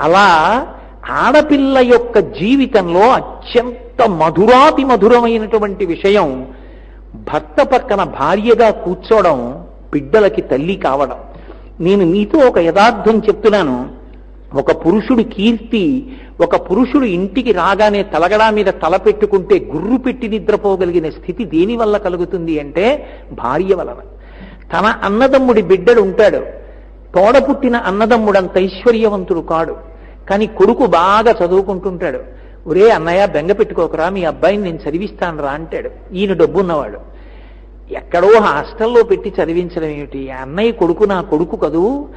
అలా ఆడపిల్ల యొక్క జీవితంలో అత్యంత మధురాతి మధురమైనటువంటి విషయం భర్త పక్కన భార్యగా కూర్చోవడం బిడ్డలకి తల్లి కావడం. నేను మీతో ఒక యథార్థం చెప్తున్నాను. ఒక పురుషుడి కీర్తి ఒక పురుషుడు ఇంటికి రాగానే తలగడా మీద తల పెట్టుకుంటే గుర్రు పెట్టి నిద్రపోగలిగిన స్థితి దేని వల్ల కలుగుతుంది అంటే భార్య వలన. తన అన్నదమ్ముడి బిడ్డడు ఉంటాడు. తోడ పుట్టిన అన్నదమ్ముడంత ఐశ్వర్యవంతుడు కాడు. కానీ కొడుకు బాగా చదువుకుంటుంటాడు. ఒరే అన్నయ్య బెంగ పెట్టుకోకరా మీ అబ్బాయిని నేను చదివిస్తాను రా అంటాడు. ఈయన డబ్బున్నవాడు. ఎక్కడో హాస్టల్లో పెట్టి చదివించడం ఏమిటి? అన్నయ్య కొడుకు నా కొడుకు కదూ?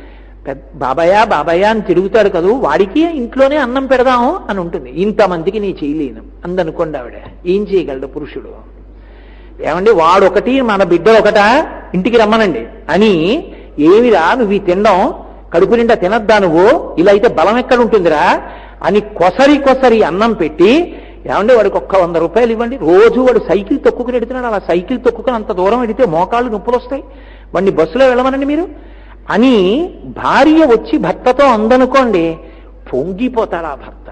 పెద్ద బాబాయా బాబాయా అని తిరుగుతాడు కదూ? వాడికి ఇంట్లోనే అన్నం పెడదాము అని ఉంటుంది. ఇంతమందికి నీ చేయలేను అందనుకోండి ఆవిడ. ఏం చేయగలడు పురుషుడు? ఏమండి వాడు ఒకటి మన బిడ్డ ఒకట? ఇంటికి రమ్మనండి. అని ఏమిరా నువ్వు ఈ తినడం కడుపు నిండా తినద్దా నువ్వు? ఇలా అయితే బలం ఎక్కడ ఉంటుందిరా? అని కొసరి కొసరి అన్నం పెట్టి ఏమంటే వాడికి ఒక్క వంద రూపాయలు ఇవ్వండి? రోజు వాడు సైకిల్ తొక్కుకుని ఎడుతున్నాడు. అలా సైకిల్ తొక్కుకుని అంత దూరం ఎడితే మోకాళ్ళు నొప్పులు వస్తాయి. వాడిని బస్సులో వెళ్ళమనండి మీరు. అని భార్య వచ్చి భర్తతో అందనుకోండి పొంగిపోతాడు ఆ భర్త.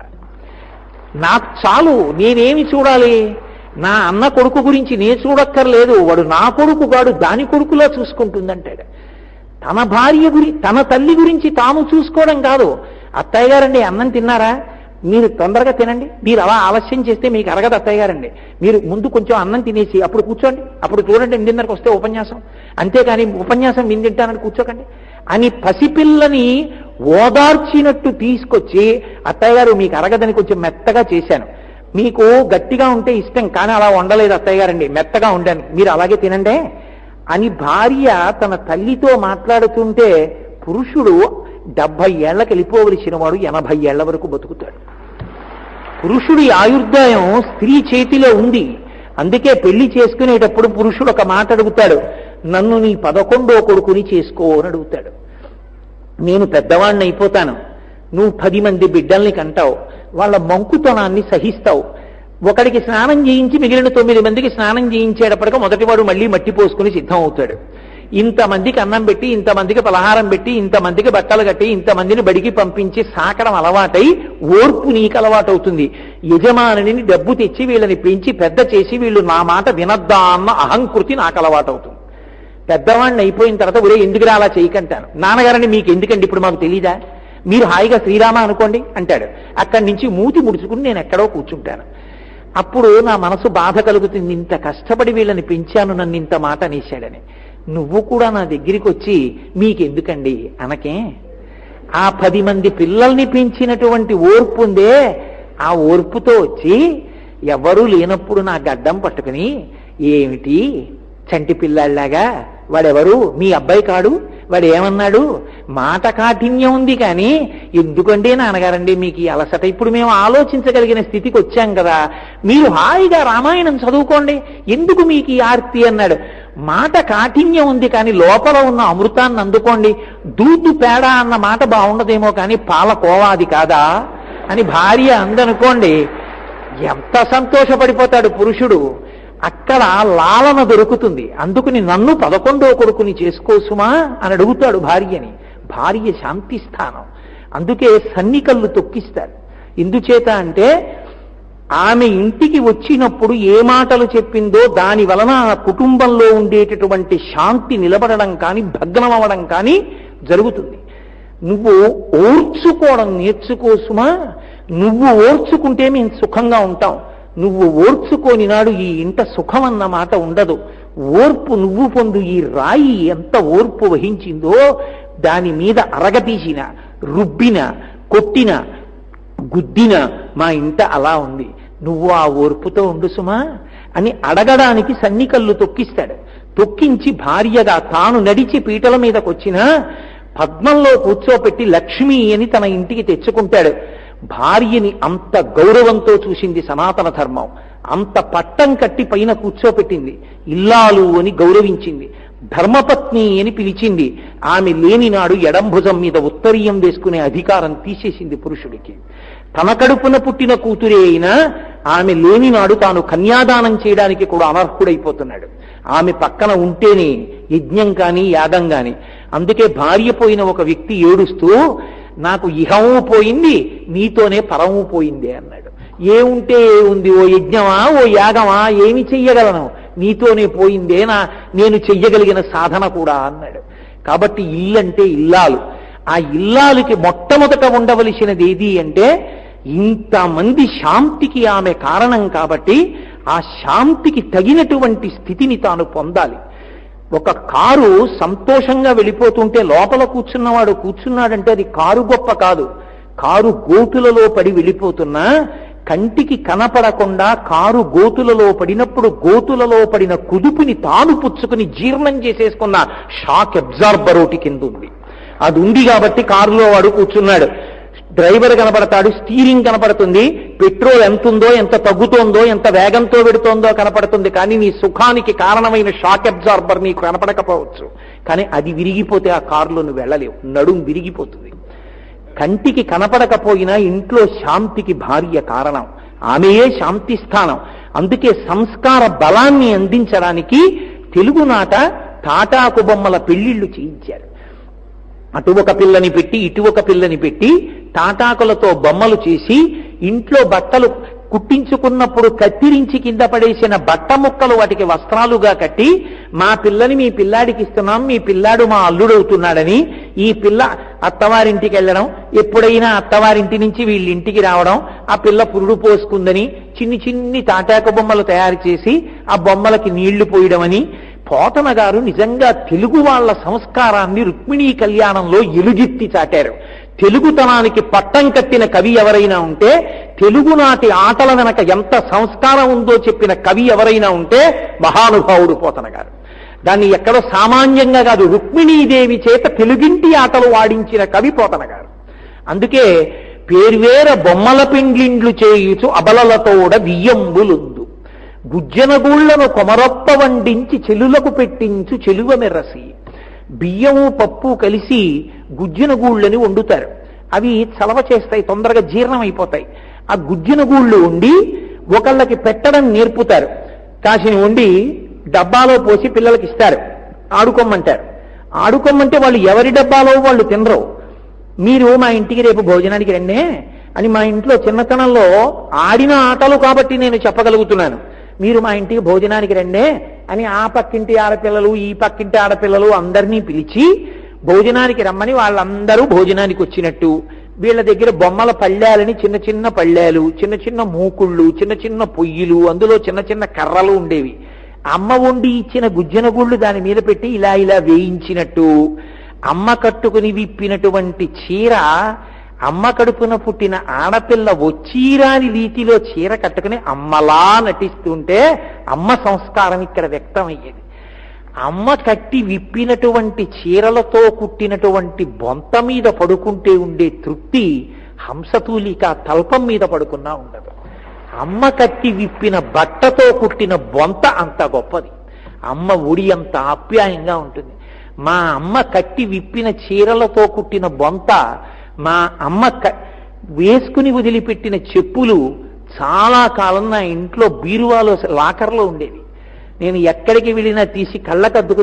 నాకు చాలు నేనేమి చూడాలి? నా అన్న కొడుకు గురించి నేను చూడక్కర్లేదు. వాడు నా కొడుకు కాడు దాని కొడుకులా చూసుకుంటుందంటాడు. తన భార్య గురి తన తల్లి గురించి తాము చూసుకోవడం కాదు. అత్తయ్య గారండి అన్నం తిన్నారా? మీరు తొందరగా తినండి. మీరు అలా ఆలస్యం చేస్తే మీకు అరగదు అత్తయ్య గారండి. మీరు ముందు కొంచెం అన్నం తినేసి అప్పుడు కూర్చోండి. అప్పుడు చూడండి ఎనిమిదిన్నరకు వస్తే ఉపన్యాసం. అంతేకాని ఉపన్యాసం విని తింటానని కూర్చోకండి. అని పసిపిల్లని ఓదార్చినట్టు తీసుకొచ్చి అత్తయ్య గారు మీకు అరగదని కొంచెం మెత్తగా చేశాను. మీకు గట్టిగా ఉంటే ఇష్టం కానీ అలా ఉండలేదు అత్తయ్య గారండి. మెత్తగా ఉండాను మీరు అలాగే తినండే. అని భార్య తన తల్లితో మాట్లాడుతుంటే పురుషుడు డెబ్బై ఏళ్ళకు వెళ్ళిపోవలసిన వాడు ఎనభై ఏళ్ళ వరకు బతుకుతాడు. పురుషుడి ఆయుర్దాయం స్త్రీ చేతిలో ఉంది. అందుకే పెళ్ళి చేసుకునేటప్పుడు పురుషుడు ఒక మాట అడుగుతాడు నన్ను నీ పదకొండో కొడుకుని చేసుకో అని అడుగుతాడు. నేను పెద్దవాణ్ణి అయిపోతాను. నువ్వు పది మంది బిడ్డల్ని కంటావు. వాళ్ళ మంకుతనాన్ని సహిస్తావు. ఒకడికి స్నానం చేయించి మిగిలిన తొమ్మిది మందికి స్నానం చేయించేటప్పటికి మొదటివాడు మళ్ళీ మట్టి పోసుకుని సిద్ధం అవుతాడు ఇంతమందికి అన్నం పెట్టి ఇంతమందికి పలహారం పెట్టి ఇంతమందికి బట్టలు కట్టి ఇంతమందిని బడికి పంపించి సాకడం అలవాటై ఓర్పు నీకు అలవాటవుతుంది. యజమానిని డబ్బు తెచ్చి వీళ్ళని పెంచి పెద్ద చేసి వీళ్ళు నా మాట వినద్దా అన్న అహంకృతి నాకు అలవాటవుతుంది. పెద్దవాడిని అయిపోయిన తర్వాత ఒరే ఎందుకురా అలా చేయకంటాను? నాన్నగారని మీకు ఎందుకండి ఇప్పుడు మాకు తెలీదా? మీరు హాయిగా శ్రీరామ అనుకోండి అంటాడు. అక్కడి నుంచి మూతి ముడుచుకుని నేను ఎక్కడో కూర్చుంటాను. అప్పుడు నా మనసు బాధ కలుగుతుంది. ఇంత కష్టపడి వీళ్ళని పెంచాను నన్ను ఇంత మాట అనేశాడని. నువ్వు కూడా నా దగ్గరికి వచ్చి మీకెందుకండి? అనకే. ఆ పది మంది పిల్లల్ని పెంచినటువంటి ఓర్పు ఉందే. ఆ ఓర్పుతో వచ్చి ఎవరూ లేనప్పుడు నా గడ్డం పట్టుకుని ఏమిటి? చంటి పిల్లాళ్ళలాగా వాడెవరు? మీ అబ్బాయి కాడు? వాడు ఏమన్నాడు మాట కాఠిన్యం ఉంది కానీ ఎందుకంటే నాన్నగారండి మీకు ఈ అలసట? ఇప్పుడు మేము ఆలోచించగలిగిన స్థితికి వచ్చాం కదా. మీరు హాయిగా రామాయణం చదువుకోండి. ఎందుకు మీకు ఈ ఆర్తి అన్నాడు? మాట కాఠిన్యం ఉంది కానీ లోపల ఉన్న అమృతాన్ని అందుకోండి. దూదు పేడ అన్న మాట బాగుండదేమో కానీ పాల కోవాది కాదా? అని భార్య అందనుకోండి ఎంత సంతోషపడిపోతాడు పురుషుడు. అక్కడ లాలన దొరుకుతుంది. అందుకుని నన్ను పదకొండో కొడుకుని చేసుకోసుమా అని అడుగుతాడు భార్యని. భార్య శాంతి స్థానం. అందుకే సన్నికళ్ళు తొక్కిస్తారు. ఎందుచేత అంటే ఆమె ఇంటికి వచ్చినప్పుడు ఏ మాటలు చెప్పిందో దాని వలన ఆ కుటుంబంలో ఉండేటటువంటి శాంతి నిలబడడం కానీ భగ్నం అవ్వడం కానీ జరుగుతుంది. నువ్వు ఓర్చుకోవడం నేర్చుకోసుమా? నువ్వు ఓర్చుకుంటే మేము సుఖంగా ఉంటాం. నువ్వు ఓర్చుకోని నాడు ఈ ఇంట సుఖమన్న మాట ఉండదు. ఓర్పు నువ్వు పొందు ఈ రాయి ఎంత ఓర్పు వహించిందో దాని మీద అరగతీసిన రుబ్బిన కొట్టిన గుద్దిన మా ఇంట అలా ఉంది. నువ్వు ఆ ఓర్పుతో ఉండు సుమా అని అడగడానికి సన్నికల్లు తొక్కిస్తాడు. తొక్కించి భార్యగా తాను నడిచి పీటల మీదకొచ్చినా పద్మంలో కూర్చోపెట్టి లక్ష్మి అని తన ఇంటికి తెచ్చుకుంటాడు. భార్యని అంత గౌరవంతో చూసింది సనాతన ధర్మం. అంత పట్టం కట్టి పైన కూర్చోపెట్టింది. ఇల్లాలు అని గౌరవించింది. ధర్మపత్ని అని పిలిచింది. ఆమె లేని నాడు ఎడంభుజం మీద ఉత్తరీయం వేసుకునే అధికారం తీసేసింది పురుషుడికి. తన కడుపున పుట్టిన కూతురే అయినా ఆమె లేని నాడు తాను కన్యాదానం చేయడానికి కూడా అనర్హుడైపోతున్నాడు. ఆమె పక్కన ఉంటేనే యజ్ఞం కానీ యాగం కానీ అందుకే భార్య పోయిన ఒక వ్యక్తి ఏడుస్తూ నాకు ఇహము పోయింది నీతోనే పరము పోయింది అన్నాడు. ఏముంటే ఉంది ఓ యజ్ఞమా ఓ యాగమా? ఏమి చెయ్యగలను? నీతోనే పోయిందే నా నేను చెయ్యగలిగిన సాధన కూడా అన్నాడు. కాబట్టి ఇల్లంటే ఇల్లాలు. ఆ ఇల్లాలకి మొట్టమొదట ఉండవలసినది ఏది అంటే ఇంతమంది శాంతికి ఆమె కారణం కాబట్టి ఆ శాంతికి తగినటువంటి స్థితిని తాను పొందాలి. ఒక కారు సంతోషంగా వెళ్ళిపోతుంటే లోపల కూర్చున్నవాడు కూర్చున్నాడంటే అది కారు గొప్ప కాదు. కారు గోతులలో పడి వెళ్ళిపోతున్నా కంటికి కనపడకుండా కారు గోతులలో పడినప్పుడు గోతులలో పడిన కుదుపుని తాను పుచ్చుకుని జీర్ణం చేసేసుకున్న షాక్ అబ్జార్బర్ ఒకటి కింద ఉంది. అది ఉంది కాబట్టి కారులో వాడు కూర్చున్నాడు. డ్రైవర్ కనపడతాడు స్టీరింగ్ కనపడుతుంది పెట్రోల్ ఎంత ఉందో ఎంత తగ్గుతోందో ఎంత వేగంతో పెడుతోందో కనపడుతుంది. కానీ నీ సుఖానికి కారణమైన షాక్ అబ్జార్బర్ నీకు కనపడకపోవచ్చు. కానీ అది విరిగిపోతే ఆ కారులో నువ్వు వెళ్ళలేవు. నడుం విరిగిపోతుంది. కంటికి కనపడకపోయినా ఇంట్లో శాంతికి భార్య కారణం. ఆమెయే శాంతి స్థానం. అందుకే సంస్కార బలాన్ని అందించడానికి తెలుగునాట తాటాకు బొమ్మల పెళ్ళిళ్ళు చేయించారు. అటు ఒక పిల్లని పెట్టి ఇటు ఒక పిల్లని పెట్టి తాటాకులతో బొమ్మలు చేసి ఇంట్లో బట్టలు కుట్టించుకున్నప్పుడు కత్తిరించి కింద పడేసిన బట్ట ముక్కలు వాటికి వస్త్రాలుగా కట్టి మా పిల్లని మీ పిల్లాడికి ఇస్తున్నాం మీ పిల్లాడు మా అల్లుడవుతున్నాడని ఈ పిల్ల అత్తవారింటికి వెళ్ళడం ఎప్పుడైనా అత్తవారింటి నుంచి వీళ్ళింటికి రావడం ఆ పిల్ల పురుడు పోసుకుందని చిన్ని చిన్ని తాటాకు బొమ్మలు తయారు చేసి ఆ బొమ్మలకి నీళ్ళు పోయడమని పోతన గారు నిజంగా తెలుగు వాళ్ళ సంస్కారాన్ని రుక్మిణీ కళ్యాణంలో ఎలుగెత్తి చాటారు. తెలుగుతనానికి పట్టం కట్టిన కవి ఎవరైనా ఉంటే తెలుగునాటి ఆటల వెనక ఎంత సంస్కారం ఉందో చెప్పిన కవి ఎవరైనా ఉంటే మహానుభావుడు పోతన గారు. దాన్ని ఎక్కడో సామాన్యంగా కాదు రుక్మిణీదేవి చేత తెలుగింటి ఆటలు వాడించిన కవి పోతన గారు. అందుకే పేర్వేర బొమ్మల పిండ్లిండ్లు చేయుచు అబలలతోడ వియ్యంబులుందు. గుజ్జనగూళ్ళను కొమరొప్ప వండించి చెలులకు పెట్టించు చెలువ మెర్రసి బియ్యము పప్పు కలిసి గుజ్జిన గూళ్ళని వండుతారు. అవి చలవ చేస్తాయి తొందరగా జీర్ణం అయిపోతాయి ఆ గుజ్జిన గూళ్ళు వండి ఒకళ్ళకి పెట్టడం నేర్పుతారు. కాసిని వండి డబ్బాలో పోసి పిల్లలకి ఇస్తారు. ఆడుకోమంటారు ఆడుకోమంటే వాళ్ళు ఎవరి డబ్బాలో వాళ్ళు తినరు. మీరు మా ఇంటికి రేపు భోజనానికి రండే అని మా ఇంట్లో చిన్నతనంలో ఆడిన ఆటలు కాబట్టి నేను చెప్పగలుగుతున్నాను. మీరు మా ఇంటికి భోజనానికి రండే అని ఆ పక్కింటి ఆడపిల్లలు ఈ పక్కింటి ఆడపిల్లలు అందరినీ పిలిచి భోజనానికి రమ్మని వాళ్ళందరూ భోజనానికి వచ్చినట్టు. వీళ్ళ దగ్గర బొమ్మల పళ్ళాలని చిన్న చిన్న పళ్ళాలు చిన్న చిన్న మూకుళ్ళు చిన్న చిన్న పొయ్యిలు అందులో చిన్న చిన్న కర్రలు ఉండేవి. అమ్మ వండి ఇచ్చిన గుజ్జన గుళ్ళు దాని మీద పెట్టి ఇలా ఇలా వేయించినట్టు. అమ్మ కట్టుకుని విప్పినటువంటి చీర అమ్మ కడుపున పుట్టిన ఆడపిల్ల వచ్చీరాని రీతిలో చీర కట్టుకుని అమ్మలా నటిస్తుంటే అమ్మ సంస్కారం ఇక్కడ వ్యక్తమయ్యేది. అమ్మ కట్టి విప్పినటువంటి చీరలతో కుట్టినటువంటి బొంత మీద పడుకుంటే ఉండే తృప్తి హంసతూలిక తల్పం మీద పడుకున్నా ఉండదు. అమ్మ కట్టి విప్పిన బట్టతో కుట్టిన బొంత అంత గొప్పది. అమ్మ ఉడి అంత ఆప్యాయంగా ఉంటుంది. మా అమ్మ కట్టి విప్పిన చీరలతో కుట్టిన బొంత మా అమ్మ వేసుకుని వదిలిపెట్టిన చెప్పులు చాలా కాలం నా ఇంట్లో బీరువాలో లాకర్లో ఉండేవి. నేను ఎక్కడికి వెళ్ళినా తీసి కళ్ళకద్దుకుని